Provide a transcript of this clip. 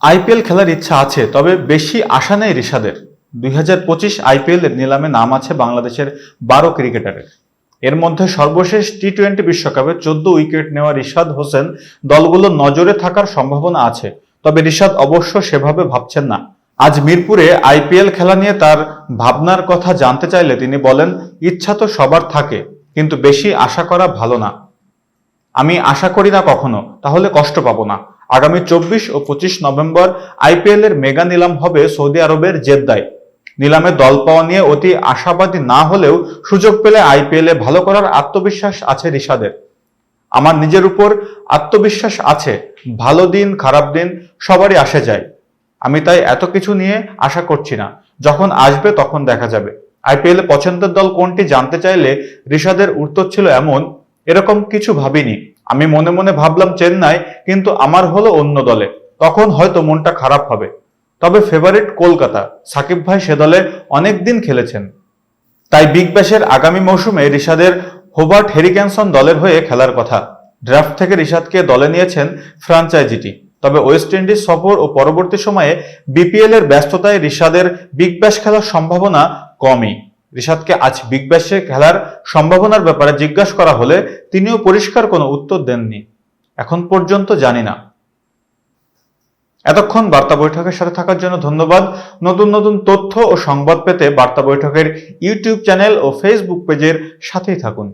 IPL খেলার ইচ্ছা আছে, তবে বেশি আশা নেই রিশাদের। দুই হাজার পঁচিশ আইপিএল এর নিলামে নাম আছে বাংলাদেশের বারো ক্রিকেটারের। এর মধ্যে সর্বশেষ টি টোয়েন্টি বিশ্বকাপে চোদ্দ উইকেট নেওয়া রিশাদ হোসেন দলগুলো নজরে থাকার সম্ভাবনা আছে, তবে রিশাদ অবশ্য সেভাবে ভাবছেন না। আজ মিরপুরে আইপিএল খেলা নিয়ে তার ভাবনার কথা জানতে চাইলে তিনি বলেন, ইচ্ছা তো সবার থাকে, কিন্তু বেশি আশা করা ভালো না। আমি আশা করি না কখনো, তাহলে কষ্ট পাবো না। আগামী চব্বিশ ও পঁচিশ নভেম্বর আইপিএল এর মেগা নিলাম হবে সৌদি আরবের জেদ্দায়। নিলামে দল পাওয়া নিয়ে অতি আশাবাদী না হলেও সুযোগ পেলে আইপিএল এ ভালো করার আত্মবিশ্বাস আছে রিশাদের। আমার নিজের উপর আত্মবিশ্বাস আছে, ভালো দিন, খারাপ দিন সবারই আসে যায়। আমি তাই এত কিছু নিয়ে আশা করছি না, যখন আসবে তখন দেখা যাবে। আইপিএল পছন্দের দল কোনটি জানতে চাইলে ঋষাদের উত্তর ছিল এমন, এরকম কিছু ভাবিনি। আমি মনে মনে ভাবলাম চেন্নাই, কিন্তু আমার হলো অন্য দলে। তখন হয়তো মনটা খারাপ হবে। তবে ফেভারিট কলকাতা, সাকিব ভাই সে দলে অনেক দিন খেলেছেন। তাই বিগ ব্যাশের আগামী মৌসুমে রিশাদের হোবার্ট হেরিক্যানসন দলের হয়ে খেলার কথা। ড্রাফট থেকে রিশাদকে দলে নিয়েছেন ফ্রাঞ্চাইজিটি তবে ওয়েস্ট ইন্ডিজ সফর ও পরবর্তী সময়ে বিপিএল এর ব্যস্ততায় রিশাদের বিগ ব্যাশ খেলার সম্ভাবনা কমই। রিশাদকে আজ বিগ ব্যাশে খেলার সম্ভাবনার ব্যাপারে জিজ্ঞাসা করা হলে তিনিও পরিষ্কার কোনো উত্তর দেননি। এখন পর্যন্ত জানি না। এতক্ষণ বার্তা বৈঠকের সাথে থাকার জন্য ধন্যবাদ। নতুন নতুন তথ্য ও সংবাদ পেতে বার্তা বৈঠকের ইউটিউব চ্যানেল ও ফেসবুক পেজের সাথেই থাকুন।